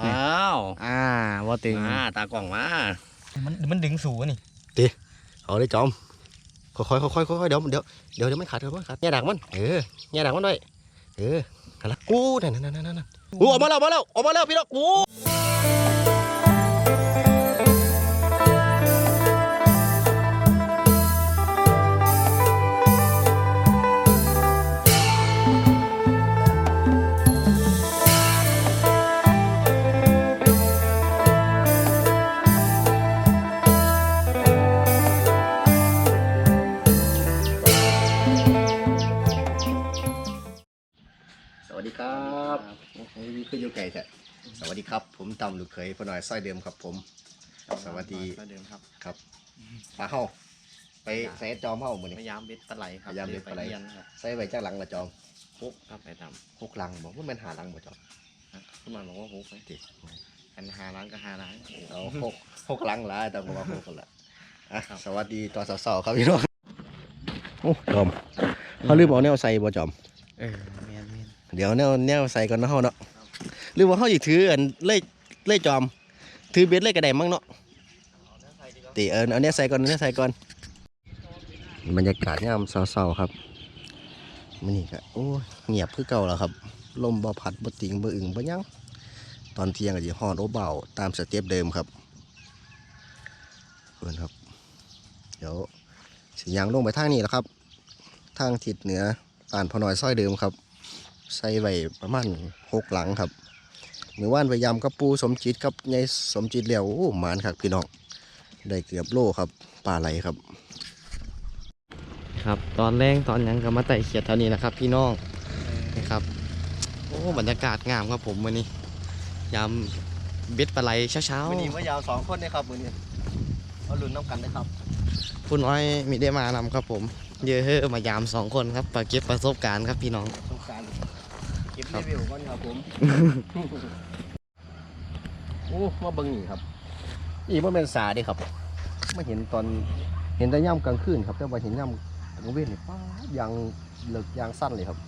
อ้าวอ่าว่าตึงมาตากล่องมามันมันดึงสูงนี่เอาเลยจอมค่อยๆค่อยๆค่อยๆเดี๋ยวเดี๋ยวเดี๋ยวเดี๋ยวมันขาดเดี๋ยวมันขาดแง่ดักมันเออแง่ดักมันด้วยเออกันละกูนั่นนั่นนั่นนั่นกูออกมาแล้วออกมาแล้วออกมาแล้วพี่น้องกูส ครับโอ้โหนี่คืออยู่ไก่แท้สวัสดีครับ ผมตำลูกเคยพ่อหน่อยสร้อยเดิมครับ ผม สวัสดีก็เดิมครับครับปลาเฮาไปใส่จอมเฮามื้อพนี้ยายามเบ็ดปลาไหลครับพยายามเบ็ดปลาไหลเรียนครับใส่ไว้จ้าหลังละจอมพุกครับไปทหกหลังบอกว่ามันหาหลังบ่จอมำขึ้นมาบอกว่าพุกไปติดอันหาร้านก็หาร้านเอาหกหกหลังละแต่ผมว่าหกคนละอะครับสวัสดีตอนสาวๆครับพี่น้องโอ้จอมเขาลืมเอาแนวใส่บ่จอมเออ เมียนเมียเดี๋ยวแนวแนวใส่ก่อนนะเฮาเนาะหรือว่าเฮาสิถืออันเล่ยเล่ยจอม ถือเบ็ดเล่ยกระไดมั้งเนาะติเออเอาเนี้ยใส่ก่อนเนี้ยใส่ก่อนบรรยากาศยามเศร้าๆครับมันนี่ก็โอ้ยเงียบคือเก่าแล้วครับลมบ่พัดบ่ติงบ่อึงบ่ยังตอนเที่ยงก็สิฮอดโอเบาตามสเต็ปเดิมครับเพิ่นครับ เดี๋ยวสิยางลงไปทางนี้แหละครับ ทางทิศเหนือตานพอน้อยซอยเดิมครับ ใส่ไว้ประมาณหกหลังครับมือว่านพยายามกับปูสมจิตกับยายสมจิตแล้วโอ้หมานครับพี่น้องได้เกือบโลครับปลาไหลครับ ครับตอนแรกตอนหยังก็มาไต่เขียดเท่านี้นะครับ พี่น้องนะครับโอ้บรรยากาศงามครับผมวันนี้ยามเบ็ดปลาไหลเช้ามือนี้ว่ายาวสองคนนะครับมือนี้เอาลุ้นน้ำกันนะครับๆผู้น้อยมีได้มานำครับผม เยอะเฮ้อมายามสองคนครับมาเก็บประสบการณ์ครับพี่น้องสงการ เก็บครัรีบวิวก่อนครับผม โอ้มาเบิ่งนี่ครับ อีมันเป็นสาเดิครับมาเห็นตอนเห็นแต่ย่ำกลางคืนครับ แต่ว่าเห็นย่ำกลางเว้นนี่ป้าดยางเลิกยางสั้นเลยครับ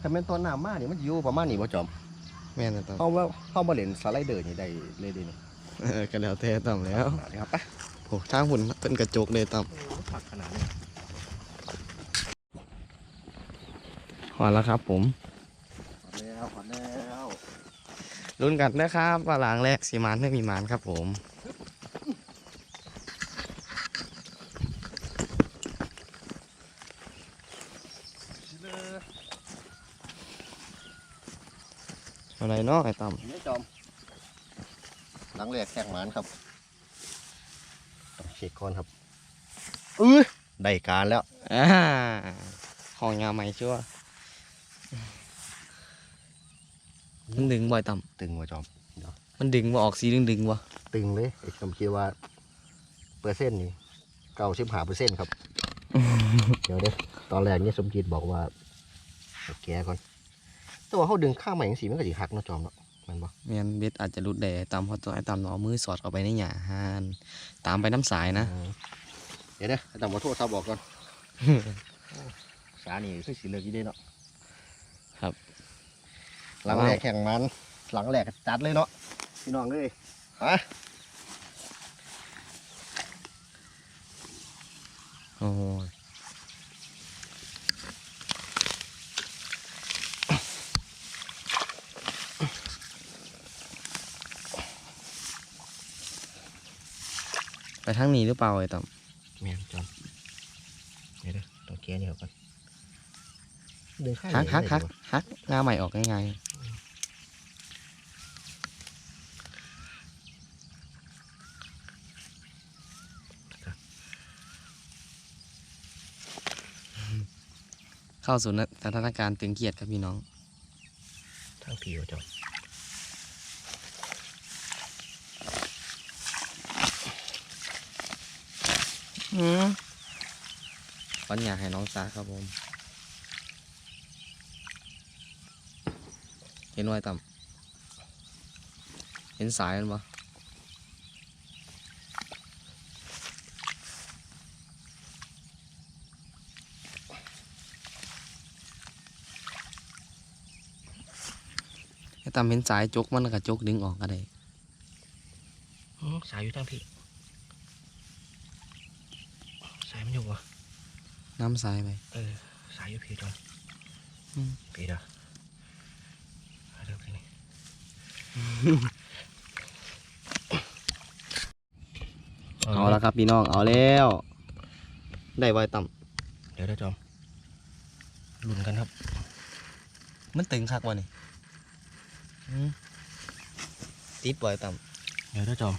ถ้าเป็นตอนหน้ามาเนี่ยมันจะอยู่ประมาณนี้บ่จอมแม่นต่อเข้าว่าเข้ามาเล่นสไลเดอร์นี่ได้เลยเดีนี่เออก็แล้วแต่ต่ำแล้วขนาดนี้ครับไปโอ้ทางหุ่นเป็นกระจกเลยต่ผักขนาดนี้ำหอแล้วครับผม ขอแล้วขอแล้ว ลุ้นกันนะครับว่าหลังแรกสีมานไม่มีมานครับผมอะไรเนาะไอ้ต่นี่จอมหลังแรกแข่งหมานครับต้องเช็คก่อนครับเอ้ยได้การแล้วำอ่าห้องยาใหม่ชัวร์มัน ดึงบ่อยต่ตึงว่ะจอมำมันดึงว่าออกสีดึงดึงๆวะตึงเลยไอ้คำคิดว่าเปอร์เซ็นต์นี่เก้าสิบห้าเปอร์เซ็นต์ครับ เดี๋ยวเด้อตอนแรกเนี่ยสมจิตบอกว่าเอาแกะก่อน แต่ว่าเขาดึงข้างใหม่ยังสีมันก็สิหักเนาะจอมเนาะแมันบ่แมนเบ็ดอาจจะรุดแดตามเพราะตัวไอ้ต่ำเนาะเอามือสอดเข้าไปในหยาฮานตามไปน้ำสายนะ อืมเดี๋ยวเด้ออาจารย์ขอโทษครับบอกก่อน สานี่คือสีเหลืองยี่เด้เนาะครับ หลังแรกแข่งมัน หลังแรกจัดเลยเนาะพี่น้องเลยฮะโอ้ยไปทางนี้หรือเปล่าไอ้ต่ำแม่นจอมเดี๋ยวเด้อต้องแกะนี่ออกก่อนดึงข้างฮักฮักไหนฮักได้ดีวะฮักงาใหม่ออกง่ายๆ เข้าสู่สถานการณ์ตึงเครียดครับพี่น้องทางผิวจอมอืมปัญญาให้น้องซาครับผม เห็นไว้ต่ำเห็นสายมันปะ ตามเห็นสายจกมันก็จกดึงออกก็ได้อื้อสายอยู่ทางพี่สายมันอยู่วะน้ำสายไปเออสายอยู่พี่จอมอืมพี่เด้อเอาเดี๋ยวพี่นี่เอาละครับพี่น้องเอาแล้ว ได้ไว้ต่เดี๋ยวได้อจอมลุ้นกันครับำมันตึงคักวะนี่อืม ติดไว้ต่เดี๋ยวได้อจอม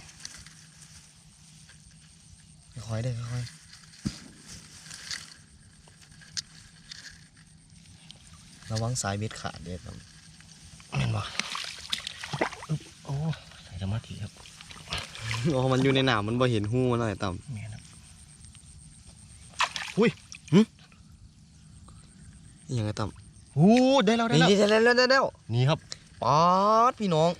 ำค่อยๆได้ค่อยๆระวังสายเบ็ดขาดเด็ดต่แม่นบ่อึ๊บโอ้ใส่สมาธิครับำอ๋อมันอยู่ในหนามมันบ่เห็นหูมันเลยต่แม่นครับำนี่ยังไงต่ำหูได้แล้วได้นี่แล้วเดี๋ยวเดี๋ยวเดี๋ยวเดี๋ยวนี่ครับ ป๊าดพี่น้อง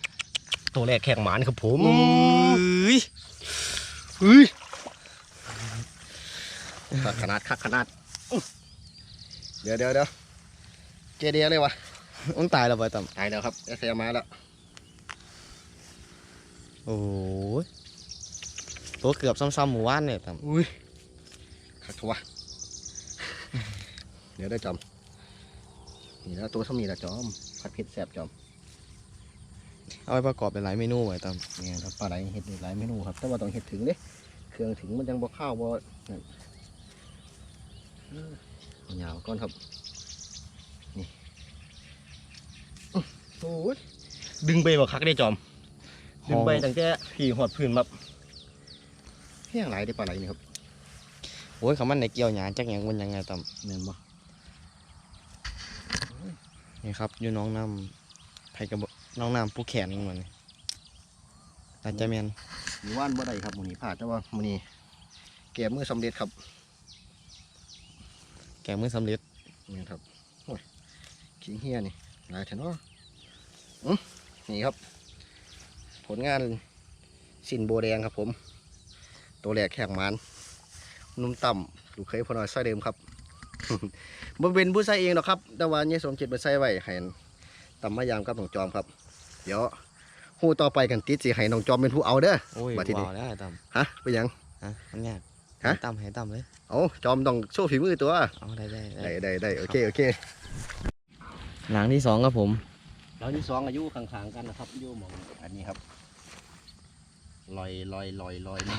ตัวแรกแข่งหมานครับผมอุ้ยเฮ้ยคักขนาดคักขนาดอื้อเดี๋ยวเดี๋ยวเดี๋ยวเจเดียเลยวะมันตายแล้วไปต่ตายแล้วครับเอสเอมาแล้วำโอ้ยตัวเกือบซ้ำๆหมู่บ้านเนี่ยต่อุ้ยขัดทัวเดี๋ยวได้จอมนี่แล้วตัวเท่านี้ละจอมผัดเผ็ดแซ่บจอมำ เอาไปประกอบเป็นหลายเมนูไว้ต่เนี่ยครับปลาไหลเห็ดนี่หลายเมนูครับ แต่ว่าต้องเห็ดถึงเด้เครื่องถึงมันยังบ่ข้าวบ่นั่นเอายาวก่อนครับ นี่อื้อโอ้ยดึงไปบ่คักได้จอมำดึงไปตั้งแต่ผีหอดพื้นแบบแห้งหลายได้ปลาไหลนี่ครับ โอ้ยคำมันในเกี่ยวหยาจักอย่างมันยังไงต่แม่นบ่ำนี่ครับอยู่น้องน้ำไผกับ น้องน้ำผู้แขนมันนี่อาจจะแมนหมู่บ้านบ่ได้ครับมื้อนี้พลาดแต่ว่ามื้อนี้แก้มือสำเร็จครับ แกมือสำเร็จนี่ครับโอ้ยขิงเฮียนี่หลายแถวเนาะอื้อนี่ครับ ผลงานสินโบแดงครับผม ตัวแรกแข่งมันนุ่มต่ำลูกเคยพอน้อยใส่เดิมครับบ่เป็นผู้ใส่เองหรอกครับ แต่ว่าเนี่ยสมจิตมาใส่ไว้ให้ต่ำมายามกับน้องจอมครับ เดี๋ยวหูต่อไปกันติดสิให้น้องจอมเป็นผู้เอาเด้อโอ้ยมาที่นี่ว้าวแล้วไอ้ต่ฮะไปหยังำฮะมันยากฮะให้ต่ำให้ต่ำเลยเอาจอมต้องโชว์ฝีมือตัวเอาได้ได้ได้ได้ได้โอเคโอเคหลังที่สองครับผมเราที่สองอายุข้างๆกันนะครับอายุหมองอันนี้ครับลอยลอยลอยลอยนี่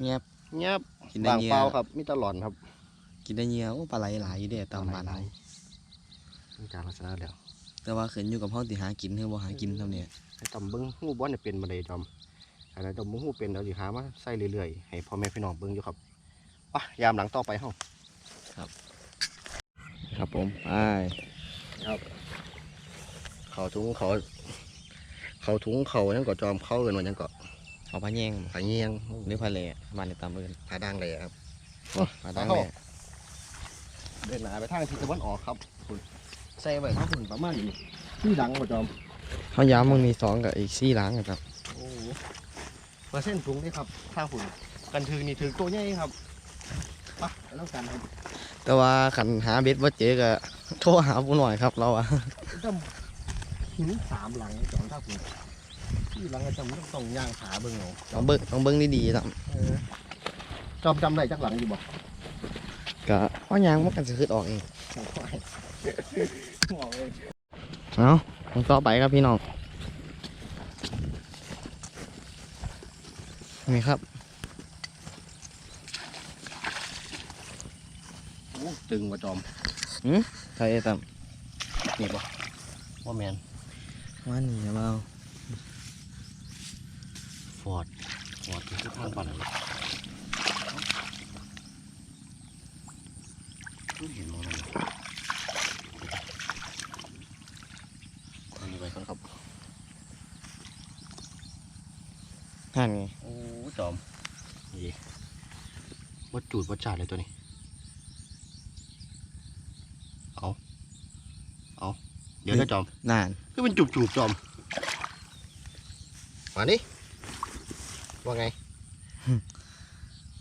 เงียบเงียบกินได้บางเงียเปล่าบครับมีแตหลอนครับ กินได้เงียบโอ้ปลาไหลหลายอยู่เด้ตามบ้านหลเรายๆมีการลักษณะแล้วแต่ว่าขึ้นอยู่กับห้องที่หากินหรือบ่หากินเท่านี้ให้ตำเบิ้งหูบ้านเนี่ยเป็นบันไดจอมอันนั้นจอมหูเป็นเดี๋ยวสิหามาใส่เรื่อยๆให้พ่อแม่พี่น้องเบิ้งอยู่ครับไปะยามหลังต่อไปเฮาครับผมไปเขาถุงเขาเขาถุงเขายังก็จอมเข้าเอินว่ายังก็เอาปลาแยงผาเงียงหรือปลาเล่บ้านในตามเอินผาดังเลยครับปลาดังเข้าแม่ เดินหนาไปทางทิศตะวันออกครับคุณใส่ไว้ข้างคุณประมาณนี้ที่ดังก็จอมเขาย้ำมึงมีสองกับอีกสี่หลังอะครับโอ้โหเปอร์เซ็นต์สูงนี่ครับถ้าหุ่นกันถือนี่ถือตัวใหญ่ครับไปะแล้วกันครับแต่ว่าขันหาเบ็ดว่าเจ๊ก็โทรหาผู้หน่อยครับเราอะก็หินสามหลังจอมถ้าหุ่นที่หลังก็จำต้องต้องย่างขาเบิ่งเอาจต้อองมเบิ้งต้องเบิ้งดีๆต่เออจอมจำได้จักหลังอยู่บ่ำ ก็เพราะยางมันกันจะขึ้นออกเองบอกเลยเอาผมต่อไปครับพี่น้อง นี่ครับโอ้ตึงกว่าจอมใช่ต่นี่บ่ว่าแมนำว่านี่เบาฟอร์ดฟอร์ดคือทางปั่นเลย เห็นมองนั่นอันนี้ไปก่อนครับหันไงโอ้จอมนี่วัดจูดวัดจาดเลยตัวนี้ เอาเอาเดี๋ยวนะจอมนานคือเป็นจูบจูบๆจอม มานี่ว่าไง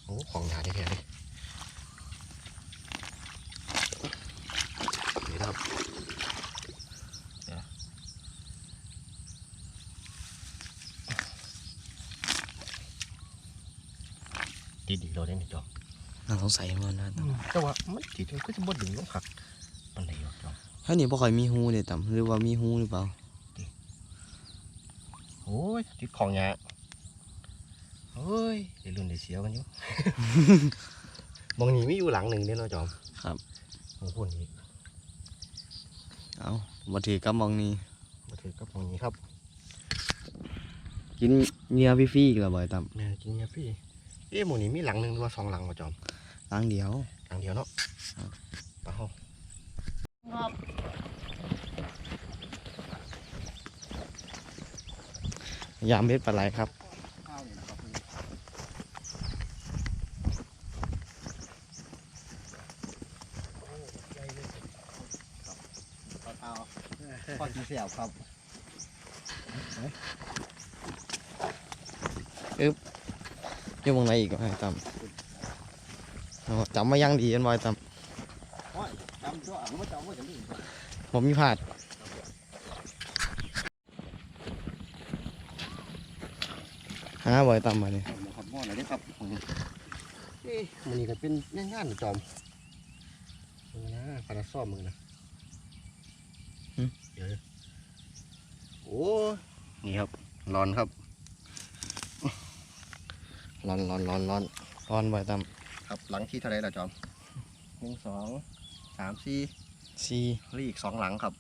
โอ้ ของหนาแท้ๆเลย ติดอีกเราได้นี่จอมน่าสงสัยมันนะต่ำแต่ว่ามันติดมันก็จะบ่ดึงลงคักมันไหนวะจอมถ้านี่บ่ค่อยมีหูเนี่ยต่ำหรือว่ามีหูหรือเปล่าโอ้ยติดของยาโอ้ยเดี๋ยวรุ่นเดี๋ยวเสียวกันอยู่มองนี่มีอยู่หลังหนึ่งเนี่ยเนาะจอมครับมองพุ่นอีกเอาบ่ถือกับมองนี้มาถือกับมองนี้ครับ กินเหงื่อพี่ฟี่อีกแล้วบ่อยต่แม่กินยาพี่ เอ๊ะหมองนี้มีหลังหนึ่งหรือว่าสองหลังวะจอมำล้างเดียวหลังเดียวเนาะครับไปห้องยามเบ็ดปลาไหลครับเอาพอกินเสียบครับอ ยู่มองไหนอีกบ่อยต่ำเอาจำมายังดีกันบ่อยต่จำตัวไม่จำว่าจะมีำผมมีพลาดหาบ่อยต่ำมาเนี่ยหมอขับหม้อหน่อยได้ครับเอ๊ะมันนี่ก็เป็นง่ายๆนะจอมมือนะพาราซ่อมมือนะเดี๋ยวนะโอ้นี่ครับร้อนครับ ร้อนร้อนร้อนร้อนร้อนบ่อยต่ครับหลังที่เท่าไรล่ะจอมหนึ่งสองสามสี่ำซีหรืออีกสองหลังครับ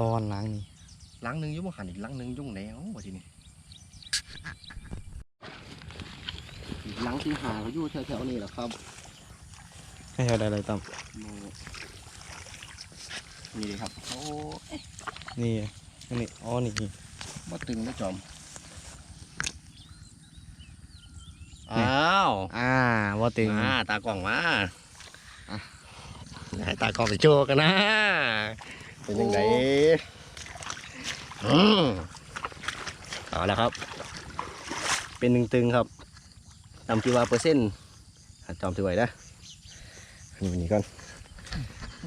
ร้อนล้างนี่หลังหนึ่งอยุ่งหันอีกหลังหนึ่งอยุ่งแล้วว่าทีนี้อีกหลังที่หาก็อยู่แถวๆนี้แหละครับให้เอาได้เลยต่โมนี่เลยครับโอ้ำนี่อันนี่อ๋อนี่มาตึงนะจอม อ้าวอ่าว่าตึงมาตากล้องมาอะให้ตากล้องไปโชว์กันนะเป็นยังไงอืมเอาแล้วครับ เป็นหนึ่งตึงครับตามที่ว่าเปอร์เซ็นต์อะจอมถือไว้นะนี่นี่ก่อน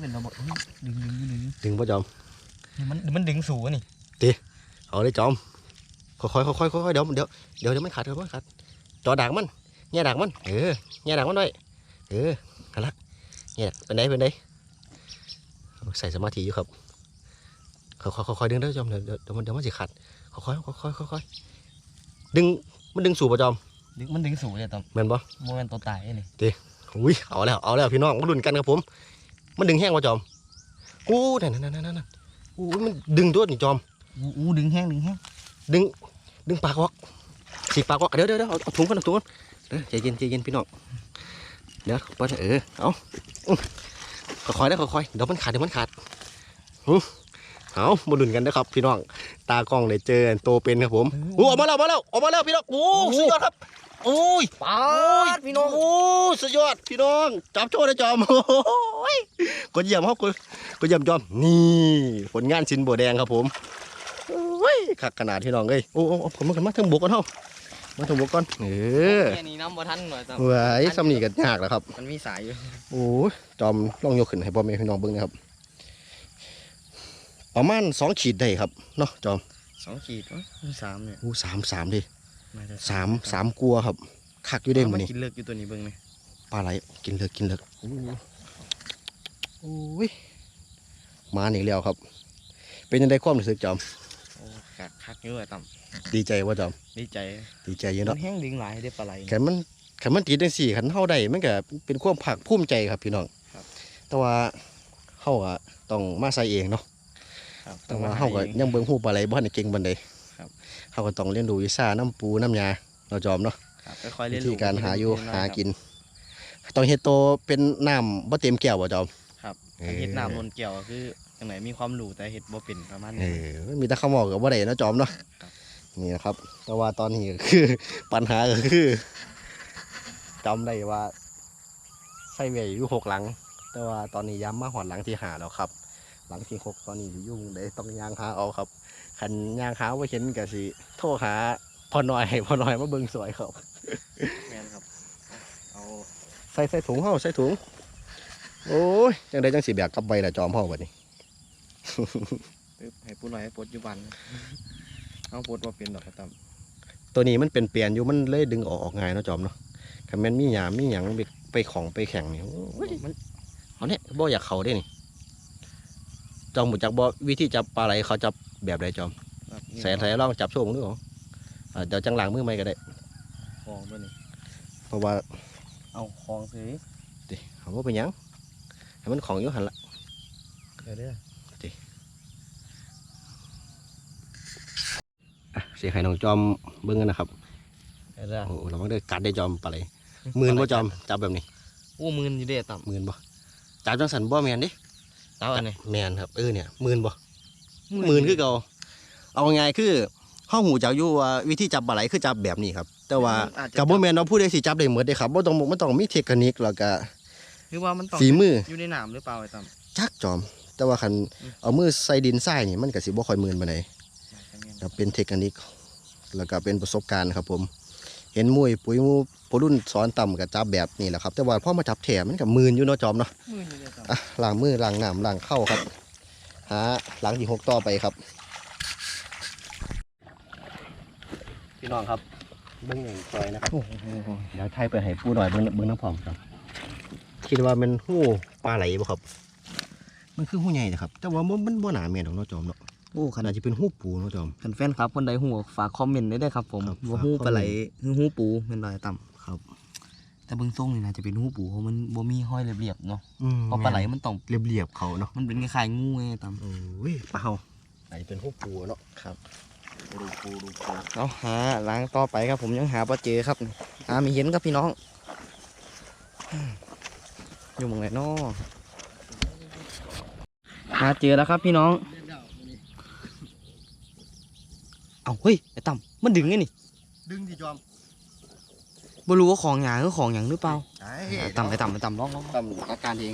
เป็นระบบดึงดึงดึงดึงป่ะจอมมันมันดึงสูงนี่เอาเลยจอมค่อยๆค่อยๆค่อยๆเดี๋ยวเดี๋ยวเดี๋ยวเดี๋ยวมันขาดเดี๋ยวมันขาด จอดักมันแง่ดักมัน เออแง่ดักมันด้วยเออกันละแง่ดักเป็นไดเป็นไดใส่สมาธิอยู่ครับค่อยๆค่อยๆดึงเด้อจอมเดี๋ยวเดี๋ยวเดี๋ยวมันเดี๋ยวมันจะขาดค่อยๆค่อยๆค่อยๆดึงมันดึงสู่ป่ะจอมดึงมันดึงสูงเลยต่แม่นป่ะำโมเมนต์ตัวตายนี่อุ้ยเอาแล้วเอาแล้วพี่น้องมาลุ้นกันครับผม มันดึงแห้งป่ะจอมอู้นั่นนั่นนั่นนั่นอู้มันดึงตัวนี่จอมอู้อู้ดึงแห้งดึงแห้งดึงดึงปากออก สีกปากออกเดี๋ยวเดี๋ยวเดี๋ยวเอาเอาถุงกันเอาถุงกันเดี๋ยวใจเย็นใจเย็นพี่น้องเดี๋ยวเปิดเออเอาอื้อค่อยๆนะค่อยๆเดี๋ยวมันขาดเดี๋ยวมันขาดอื้อเอามาดุนกันนะครับ พี่น้องตากล้องเลยเจอโตเป็นครับผมโอ้ออกมาแล้วออกมาแล้วออกมาแล้วพี่น้องโอ้สุดยอดครับโอ้ยปาดพี่น้องโอ้สุดยอดพี่น้องจับโชว์นะจอมโอ้ยกดเยี่ยมครับกดกดเยี่ยมจอมนี่ผลงานสินบัวแดงครับผมโอ้ยขักขนาดพี่น้องเลยโอ้โอ้ผมมากันมาถึงบกกันเท่า มาถึงบกก่อนเออแค่นี้น้ำบ่ทันหน่อยต่เว้ยซ้ำนี่กันยากแล้วครับ มันมีสายอยู่โอ้ยจอมลองยกขึ้นให้พ่อแม่พี่น้องเบิ่งนะครับประมาณสองขีดได้ครับเนาะจอมสองขีดวะมีสามเนี่ยโอ้สามสามดิน่จะสามสามกลัวครับคักอยู่ได้หมมัดนนี่กินเลือกอยู่ตัวนี้เบิ่งนี่ปลาไหลกินเลิกกินเลิกโอ้โหโอ้ยมาอีกแล้วครับ เป็นยังไงความรู้สึกจอม โอ้คักคักอยู่อะต่ดีใจว่าจอมำดีใจดีใจอยู่มัเนาะนแห้งดึงหลายได้ปลาไหล ขันมันขันมันตีจังสี่ขันเฮาได้มันก็เป็นความภาคภูมิใจครับพี่น้องครับ แต่ว่าเฮาอะต้องมาใส่เองเนาะ ครับแต่ว่าเฮาก็ยังเบิ่งฮู้ปลาไหลบ่ทันได้เก่งปานใดครับ เฮาก็ต้องเรียนรู้วิชาน้ำปูน้ำยาเราจอมเนาะครับค่อยๆเรีวิยนธีรู้การหาอยู่ไปเรื่หาๆครับกิน ต้องเฮ็ดโตเป็นน้ำบ่เต็มแก้วบ่จอม ครับเออเห็ดน้ำนนเกี่ยวก็คือ จังไหนมีความรู้แต่เห็ดบ่เป็นประมาณเอนี้ อมีแต่ข้าวหมอกกับว่าได้เนาะจอมเนาะครับ นี่นะครับ แต่ว่าตอนนี้ก็คือ ปัญหาก็คือจำได้ว่าใส่เวยอยู่หกหลัง แต่ว่าตอนนี้ย้ำมาหอดหลังที่หาแล้วครับ หลังที่หกตอนนี้สิยุ่งได้ต้องย่างหาเอาครับขันย่างหาว่าเห็นกะสิโทรหาพ่อหน่อยให้พ่อหน่อยมาเบิ่งสวยครับแม่นครับ เอาใส่ใส่ถุงเฮาใส่ถุง โอ้ยจังได้จังสิแบกกลับไปละจอมเฮาบัดนี้ ปึ๊บให้ปูหน่อยให้ปลดอยู่บันเอาปลดว่าเป็นดอกกระตตัวนี้มันเป็นเปลี่ยนอยู่มันเลยดึงออกออกง่ายเนาะจอมเนาะคันแม่นมีหยามมีหยังไปไปของไปแข่งนี่โอ้ยมันเอาเนี่ยบ่อยากเขาได้นี่จอมหมูจักบ่วิธีจับปลาไหลเขาจับแบบใดจอมครับใส่ใส่ลองจับโชว์มึงดูเหรออ่าเดี๋ยวจังหลังมือไม่ก็ได้คลองตัวนี้เพราะว่าเอาคลองซื้อดิเขาว่าเป็นหยังให้มันของอยู่หันละเดี๋ยวเด้อ อะเสียให้น้องจอมเบิ้งกันนะครับเดี๋ยวเด้อโอ้โหเราต้องได้กัดได้จอมปลาไหลหมื่นบ่จอมจับแบบนี้โอ้มืนอยู่เด้ต่หมื่นบ่จับจังสันบ่แมนเดิำเอาอันนี้แมนครับเออเนี่ยหมื่นบ่หมื่นคือเก่าเอาไงายๆคือห้องหูจักอยู่ว่าวิธีจับปลาไหลคือจับแบบนี้ครับ แต่ว่ากับบ่แมนเราพูดได้สิจับได้เหมือนได้ครับบ่ต้องมันต้องมีเทคนิคแล้วก็คือว่ามันต้องฝีมืออยู่ในน้ำหรือเปล่าไอ้ต่ำจักจอม แต่ว่าคันอืมเอามือใส่ดินทรายนี่มันก็สิบ่ค่อยหมื่นปานใด ก็เป็นเทคนิคแล้วก็เป็นประสบการณ์ครับผม เห็นมวยปุ๋ยหมูผู้รุ่นสอนต่ำกับจับแบบนี้แหละครับ แต่ว่าพอมาจับแถมันกับมืนอยู่เนาะจอมเนาะมืนอยู่เด้ต่ำอะล้างมือล้างน้ำล้างเข้าครับ หาล้างที่หกต่อไปครับ พี่น้องครับเบิ้งอย่างซอยนะครับโอ้โหเดี๋ยวไทยไปให้ปูหน่อยเบิ้งเบิ้งน้ำผอมครับ คิดว่ามันหู้ปลาไหลบ่ครับ มันคือหู้ใหญ่นะครับ แต่ว่ามันมันบ่หนาแม่นของเนาะจอมเนาะ โอ้ขขนานาดดจะเป็นหู้ปูเนาะจอมคันแฟนครับคนใดหูฝากคอมเมนต์ได้เด้อครับ ผมครับว่าฝากหูปลาไหลคอมเมนต์คือหูปูเป็นไรต่ำครับ แต่เบื้องต้นนี่นะจะเป็นหูปูเพราะมันบ่มีห้อยเรียบๆเนาะอืมเพราะปลาไหลมันต้องเรียบๆเขาเนาะมันเป็นคล้ายๆงูไงต่ำโอ้ยเปล่าไหนเป็นพวกปูเนาะครับดูปูดูปูเอาหาล้างต่อไปครับ ผมยังหาปลาเจอครับหาไม่เห็นครับพี่น้อง อยู่หมองไหนน้อหาเจอแล้วครับพี่น้อง เอาเฮ้ยไอ้ต่ำมันดึงไงนี่ดึงที่จอมบ่รู้ว่าของหยางหรือของหยางหรือเปล่าใช่ไอ้ต่ำไอ้ต่ำไอ้ต่ำลองลองต่ำอาการเอง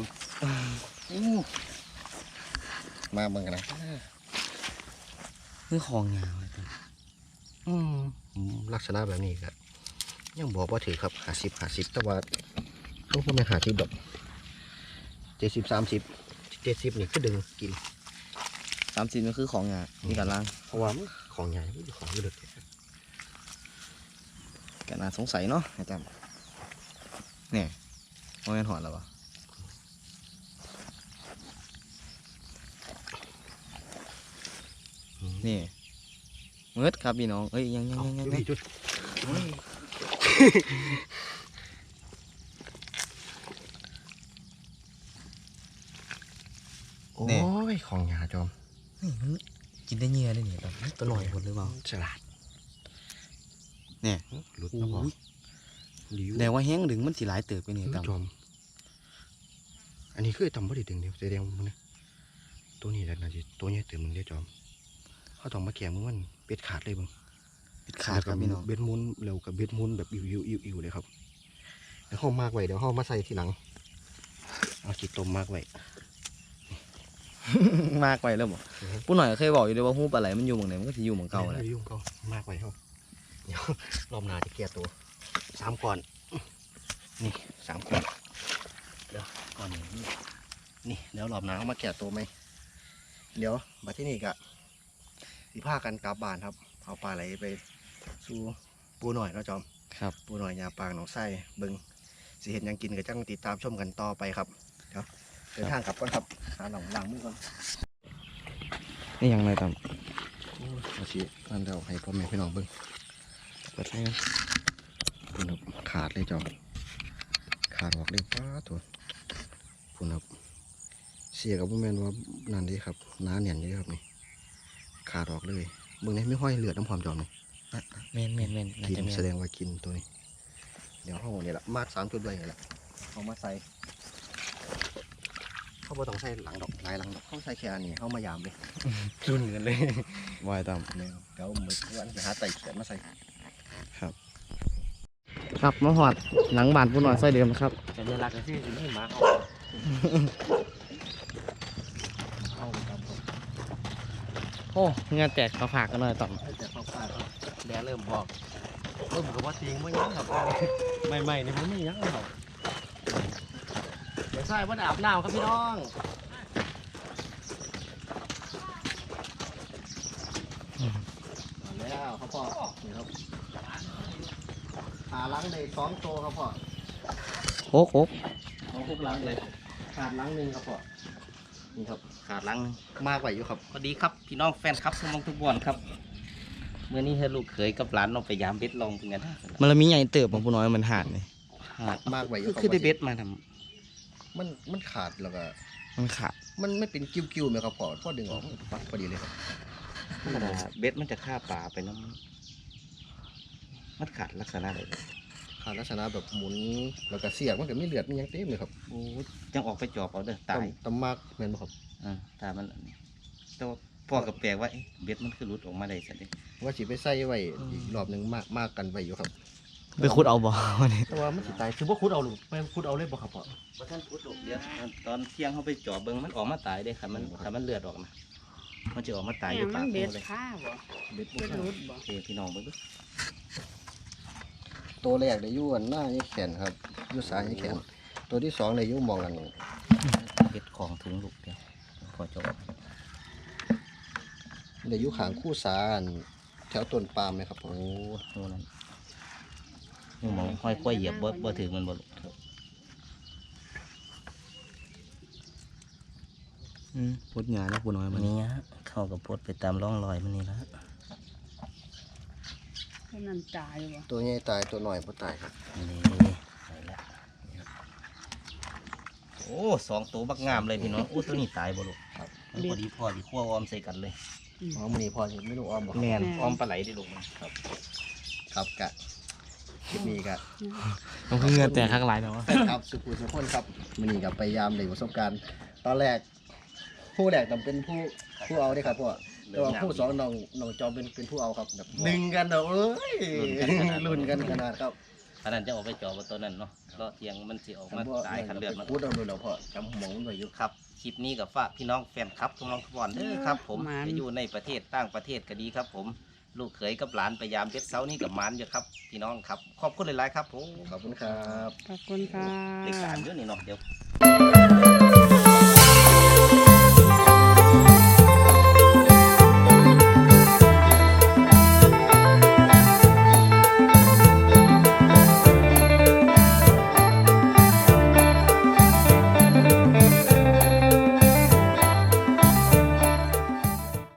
มาเบิ่งกันนะคือของหยางไอ้ต่อืมลักษณะแบบนี้ครับยังบอกว่าถือครับหาสิบหาสิบแต่ว่าเขาก็ไม่หาสิบดอกเจ็ดสิบสามสิบเจ็ดสิบนี่ก็ดึงกินำสามสิบมันคือของหยางนี่กันล้างเพราะว่ามัน ของใหญ่ไม่ใช่ของเล็กกันน่าสงสัยเนาะไอ้ต่ำเนี่ยว่าแม่นหอดแล้วปะนี่เมืดครับพี่น้อง เอ้ยยังยังเอายังยังอยู่ยังพี่จุดโอ้ย ของหยาจอมนี่มัน กินได้เงี้ยได้เนี่ยแบบตัวหน่อยหมดหรือเปล่าฉลาดเนี่ยหลุดโอ้แล้วพอยหลิวแต่ว่าแห้งดึงมันสิหลายเติบไปเนี่ยคือต่ำจอมอันนี้คือไอ้ต่ำบ่ได้ดึงเดียวแสดงว่ามันนะตัวนี้แหละนะจิตัวนี้เติมมึงได้จอมเขาต้องมาแกะมึงมันเป็ดขาดเลยมึงปิดขาดครับพี่น้องเบ็ดหมุนเร็วกับเบ็ดหมุนแบบอิวอิวอิวอิวเลยครับเดี๋ยวห้องมากไว้เดี๋ยวห้องมาใส่ทีหลังเอาจิตต้มมากไว้ มากไปแล้วบ่ผู้หน่อยเคยบอกอยู่ด้วยว่าหูปลาไหลมันอยู่หมองไหนมันก็สิอยู่หมองเก่าแหละไม่ยุ่งเก่ามากไว้ห้องเดี๋ยวรอบหน้าจะแก้ตัวสามก่อน นี่สามก่อนเดี๋ยวก่อนนี้นี่เดี๋ยวรอบหน้าเอามาแก้ตัวไหมเดี๋ยวมาที่นี่กะสีผ้ากันกลับบ้านครับ เอาปลาไหลไปสู่ปูหน่อยเนาะจอม ครับ ปูหน่อยยาปางหนองไส้เบิงสิเห็นหยังกินก็จังติดตามชมกันต่อไปครับ เดี๋ยวเดินทางกลับก่อนครับ หาหนองล้างมือก่อนนี่ยังไงต่มาชีนั่นเดี๋ยวให้พ่อแม่พี่น้องเบิงำเปิดให้กันคุณครับขาดเลยจอมขาดออกเลยป้าตัวคุณครับเสียกับพ่อแม่นว่านั่นดีครับน้าเหนียนเยอะครับนี่ขาดออกเลยเบิ่งนี้ไม่ห้อยเลือดน้ำความจอมนี่แมนแมนแมนน่ากินจะแมนแสดงว่ากินตัวนี้ เดี๋ยวห้องนี่แหละมาดสามจุดด้วยนี่แหละเอามาใส่ เขาบ่ต้องใส่หลังดอกหลายหลังดอกเขาใส่แค่อันนี้เขามายามเลยรุนกันเลยวายต่เนี่ยเดี๋ยวมือวันไปหาไต่เขียนมาใส่ำครับมาหอดหลังบ้านผู้หน่อยซอยเดิมนะครับสัญลักษณ์ก็คือสิมีหมาเห่าเห่าประจำครับโอ้เงื่อแตกกระผากกันหน่อยต่ให้แต่เข้าป้าครับแดดเริ่มบอกเริ่มกับว่าจริงไม่ยั้งครับไม่ไม่นี่ผมไม่ยั้งครับเดี๋ยวใส่ว่าอาบน้ำครับพี่น้องมาแล้วครับพ่อนี่ครับล้างได้สองโตครับพ่อโอ้โหสองคุกล้างเลยขาดล้างหนึ่งครับพ่อนี่ครับขาดหลังหนึ่งมากกว่าอยู่ครับพอดีครับพี่น้องแฟนครับทุกมองทุกบอนครับเมื่อนี้ให้ลูกเขยกับหลานเราไปยามเบ็ดลองเป็นไงนะมันละมีใหญ่เติบของผู้น้อยมันหาดเลยหาดมากกว่าอยู่คือครับคือได้เบ็ดมาท มันมันขาดแล้วก็ มันขาดมันไม่เป็นกิ้วๆไหมครับพ่อพ่อดึงออกมันปักพอดีเลยครับำธรรมดาเบ็ดมันจะฆ่าปลาไปน้ำมันขาดลักษณะอะไรขาดลักษณะแบบหมุนแล้วก็เสียกมันก็มีเลือดมันยังเต็มเลยครับโอ้จังออกไปจอบเอาเด้อตายตำมากแม่นบ่ครับอ่าตายมันอันนี้แต่ว่าพ่อกับแปลกว่าเอ๊ะเบ็ดมันคือหลุดออกมาได้สักทีว่าสิไปใส่ไว้อีกรอบหนึงมากมากกันไว้อยู่ครับ ไปขุดเอาบ่วันนี้แต่ว่ามันสิตายคือว่าคุดเอาหรือไม่คุดเอาเลยบ่ครับพ่อว่าท่านพูดถูกเดียวตอนเที่ยงเขาไปจอบเบิ้งมันออกมาตายได้ค่ะมันค่ะมันเลือดออกนะมันจะออกมาตายอเนี่ยู่ยปามักนเบ็ดเลยข้าบ่เบ็ดเบ็ดรุดบ่โอเคพี่น้องเบิ้งดูตัวแรกได้อยู่อันหน้านี่แขนครับอยู่ซ้ายนี่แขน ตัวที่สองได้อยู่มองกันเบ็ดของถุงลูกเดียวพอจบได้อยู่ข้างคู่สาอันแถวต้นปาล์มไหมครับผมโอ้โหนั่น นี่มองห้อยกล้วยเหยียบบ่บ่ถึงมันบ่ลูกอืมพุดหยาแล้วผู้น้อยมัมันนนี้ฮะเข้ากับพดไปตามร่องรอยมันนี่ละเพราะนั่นตายบ่ตัวใหญ่ตายตัวหน่อยบ่ตายครับนี่ไปละโอ้สองตัวบักงามเลยพี่น้องโอ้ตัวนี้ตายบ่ลูกมันพอดีพอดีขั้วออมใส่กันเลยอ๋อมื้อนี้พอสิไม่รู้อ้อมบ่ครับแม่นออมปลาไหลได้ลูกมันครับกะ คลิปนี้กะมันคือเงินแต่ข้างหลายเนาะครับสุขุสุขคนครับมื้อนี้กับไปยามในประสบการณ์ ตอนแรก ผู้แรกต้องเป็นผู้ผู้เอาได้ครับพ่อแต่ว่าผู้สองน้องน้องจอมเป็นเป็นผู้เอาครับแบบดึงกันเนาะเอ้ยลุ้นกันขนาดครับอันนั้นจะออกไปจอบว่าตัวนั้นเนาะรอเทียงมันสิออกมาตายขันเลือดมันพูดเอาเลยเหรอพ่อจำหมองมันไว้อยู่ครับคลิปนี้กับฝากพี่น้องแฟนครับทุกน้องทุกคนเด้อครับ ผมจะอยู่ในประเทศต่างประเทศก็ดีครับ ผม ลูกเขยกับหลานพยายามเบ็ดเซานี่กับหมานอยู่ครับพี่น้องครับ ขอบคุณหลายๆครับผมขอบคุณครับขอบคุณค่ะรายการเยอะนี่เนาะเดี๋ยว